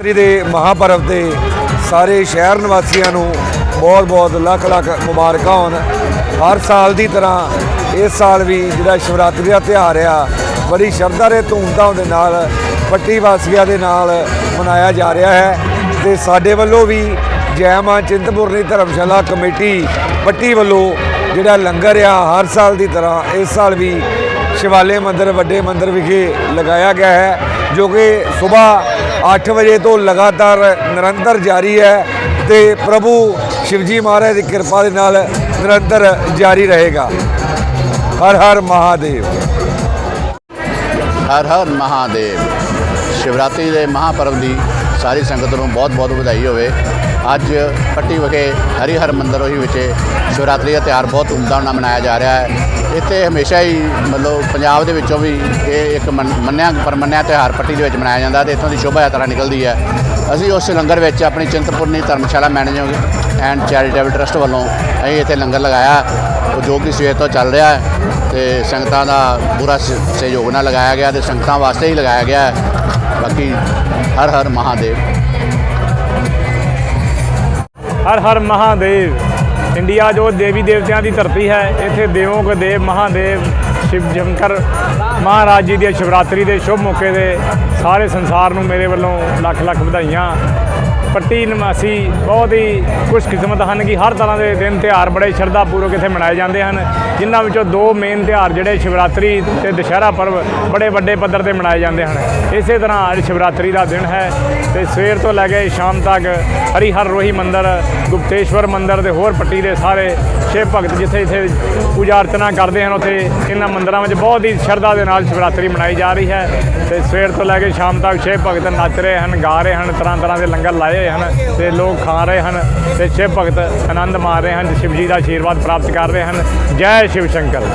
ਤਰੀ ਦੇ ਮਹਾਪਰਵ ਤੇ ਸਾਰੇ ਸ਼ਹਿਰ ਨਿਵਾਸੀਆਂ ਨੂੰ ਬਹੁਤ-ਬਹੁਤ, ਲੱਖ-ਲੱਖ ਮੁਬਾਰਕਾਂ ਹੋਣ। ਹਰ ਸਾਲ ਦੀ ਤਰ੍ਹਾਂ ਇਸ ਸਾਲ ਵੀ ਜਿਹੜਾ ਸ਼ਿਵਰਾਤਰੀ ਦਾ ਤਿਉਹਾਰ ਆ, ਬੜੀ ਸ਼ਰਧਾ ਦੇ ਧੂਮਧਾਮ ਦੇ ਨਾਲ ਪੱਟੀ ਵਾਸੀਆਂ ਦੇ ਨਾਲ ਮਨਾਇਆ ਜਾ ਰਿਹਾ ਹੈ ਤੇ ਸਾਡੇ ਵੱਲੋਂ ਵੀ ਜੈ ਮਾਂ ਚਿੰਤਪੁਰਨੀ ਧਰਮਸ਼ਾਲਾ ਕਮੇਟੀ ਪੱਟੀ ਵੱਲੋਂ ਜਿਹੜਾ ਲੰਗਰ ਆ, ਹਰ ਸਾਲ ਦੀ ਤਰ੍ਹਾਂ ਇਸ ਸਾਲ ਵੀ ਸ਼ਿਵਾਲੇ ਮੰਦਰ, ਵੱਡੇ ਮੰਦਰ ਵਿਖੇ ਲਗਾਇਆ ਗਿਆ ਹੈ, ਜੋ ਕਿ ਸਵੇਰ 8 ਵਜੇ ਤੋਂ ਲਗਾਤਾਰ ਨਿਰੰਤਰ ਜਾਰੀ ਹੈ ਤੇ ਪ੍ਰਭੂ ਸ਼ਿਵਜੀ ਮਹਾਰਾਜ ਦੀ ਕਿਰਪਾ ਦੇ ਨਾਲ ਨਿਰੰਤਰ ਜਾਰੀ ਰਹੇਗਾ। ਹਰ ਹਰ ਮਹਾਦੇਵ। ਹਰ ਹਰ ਮਹਾਦੇਵ। ਸ਼ਿਵਰਾਤਰੀ ਦੇ ਮਹਾਪਰਵ ਦੀ ਸਾਰੀ ਸੰਗਤ ਨੂੰ ਬਹੁਤ-ਬਹੁਤ ਵਧਾਈ ਹੋਵੇ। ਅੱਜ ਪੱਟੀ ਵਿਖੇ ਹਰੀ ਹਰ ਮੰਦਰ ਉਹੀ ਵਿੱਚ ਸ਼ਿਵਰਾਤਰੀ ਦਾ ਤਿਉਹਾਰ ਬਹੁਤ ਧੂਮਧਾਮ ਨਾਲ ਮਨਾਇਆ ਜਾ ਰਿਹਾ ਹੈ। ਇੱਥੇ ਹਮੇਸ਼ਾ ਹੀ ਮਤਲਬ ਪੰਜਾਬ ਦੇ ਵਿੱਚੋਂ ਵੀ ਇਹ ਇੱਕ ਮੰਨਿਆ ਪਰਮੰਨਿਆ ਤਿਉਹਾਰ ਪੱਟੀ ਦੇ ਵਿੱਚ ਮਨਾਇਆ ਜਾਂਦਾ ਤੇ ਇੱਥੋਂ ਦੀ ਸ਼ੋਭਾ ਯਾਤਰਾ ਨਿਕਲਦੀ ਹੈ। ਅਸੀਂ ਉਸ ਲੰਗਰ ਵਿੱਚ ਆਪਣੀ Chintpurni Dharamshala management and charitable trust ਵੱਲੋਂ ਅਸੀਂ ਇੱਥੇ ਲੰਗਰ ਲਗਾਇਆ। ਜੋ ਕਿ ਸਵੇਰ ਤੋਂ ਚੱਲ ਰਿਹਾ ਹੈ ਤੇ ਸੰਗਤਾਂ ਦਾ ਪੂਰਾ ਸ- ਸਹਿਯੋਗ ਨਾਲ ਲਗਾਇਆ ਗਿਆ ਤੇ ਸੰਗਤਾਂ ਵਾਸਤੇ ਹੀ ਲਗਾਇਆ ਗਿਆ ਹੈ। ਬਾਕੀ ਹਰ ਹਰ ਮਹਾਦੇਵ। ਹਰ ਹਰ ਮਹਾਦੇਵ। ਇੰਡੀਆ ਜੋ ਦੇਵੀ ਦੇਵਤਿਆਂ ਦੀ ਧਰਤੀ ਹੈ, ਇੱਥੇ ਦੇਵੋਂ ਕੇ ਦੇਵ, ਮਹਾਦੇਵ, ਸ਼ਿਵ ਜੰਕਰ, ਮਹਾਰਾਜ ਜੀ ਦੀ ਸ਼ਿਵਰਾਤਰੀ ਦੇ ਸ਼ੁਭ ਮੌਕੇ ਦੇ ਸਾਰੇ ਸੰਸਾਰ ਨੂੰ ਮੇਰੇ ਵੱਲੋਂ ਲੱਖ ਲੱਖ ਵਧਾਈਆਂ। ਪੱਟੀ ਨਿਵਾਸੀ ਬਹੁਤ ਹੀ ਖੁਸ਼ਕਿਸਮਤ ਹਨ ਕਿ ਹਰ ਤਰ੍ਹਾਂ ਦੇ ਦਿਨ ਤਿਉਹਾਰ ਬੜੇ ਸ਼ਰਧਾ ਪੂਰਵਕ ਇੱਥੇ ਮਨਾਏ ਜਾਂਦੇ ਹਨ, ਜਿਨ੍ਹਾਂ ਵਿੱਚੋਂ ਦੋ ਮੇਨ ਤਿਉਹਾਰ ਜਿਹੜੇ ਸ਼ਿਵਰਾਤਰੀ ਤੇ ਦੁਸ਼ਹਿਰਾ ਪਰਵ ਬੜੇ ਵੱਡੇ ਪੱਧਰ ਤੇ ਮਨਾਏ ਜਾਂਦੇ ਹਨ। ਇਸੇ ਤਰ੍ਹਾਂ ਅੱਜ ਸ਼ਿਵਰਾਤਰੀ ਦਾ ਦਿਨ ਹੈ ਤੇ ਸਵੇਰ ਤੋਂ ਲੈ ਕੇ ਸ਼ਾਮ ਤੱਕ ਹਰੀ ਹਰ ਰੋਹੀ ਮੰਦਿਰ, ਗੁਪਤੇਸ਼ਵਰ ਮੰਦਿਰ ਤੇ ਹੋਰ ਪੱਟੀ ਦੇ ਸਾਰੇ ਸ਼ਿਵ ਭਗਤ ਜਿੱਥੇ ਇੱਥੇ ਪੂਜਾ ਅਰਚਨਾ ਕਰਦੇ ਹਨ, ਉੱਥੇ ਇਹਨਾਂ ਮੰਦਰਾਂ ਵਿੱਚ ਬਹੁਤ ਹੀ ਸ਼ਰਧਾ ਦੇ ਨਾਲ ਸ਼ਿਵਰਾਤਰੀ ਮਨਾਈ ਜਾ ਰਹੀ ਹੈ ਤੇ ਸਵੇਰ ਤੋਂ ਲੈ ਕੇ ਸ਼ਾਮ ਤੱਕ ਸ਼ਿਵ ਭਗਤ ਨੱਚ ਰਹੇ ਹਨ, ਗਾ ਰਹੇ ਹਨ, ਤਰ੍ਹਾਂ ਤਰ੍ਹਾਂ ਦੇ ਲੰਗਰ ਲਾਏ ਹੋਏ ਹਨ ਤੇ ਲੋਕ ਖਾ ਰਹੇ ਹਨ ਤੇ ਸ਼ਿਵ ਭਗਤ ਆਨੰਦ ਮਾਰ ਰਹੇ ਹਨ ਸ਼ਿਵ ਜੀ ਦਾ ਆਸ਼ੀਰਵਾਦ ਪ੍ਰਾਪਤ ਕਰ ਰਹੇ ਹਨ। ਜੈ ਸ਼ਿਵ ਸ਼ੰਕਰ।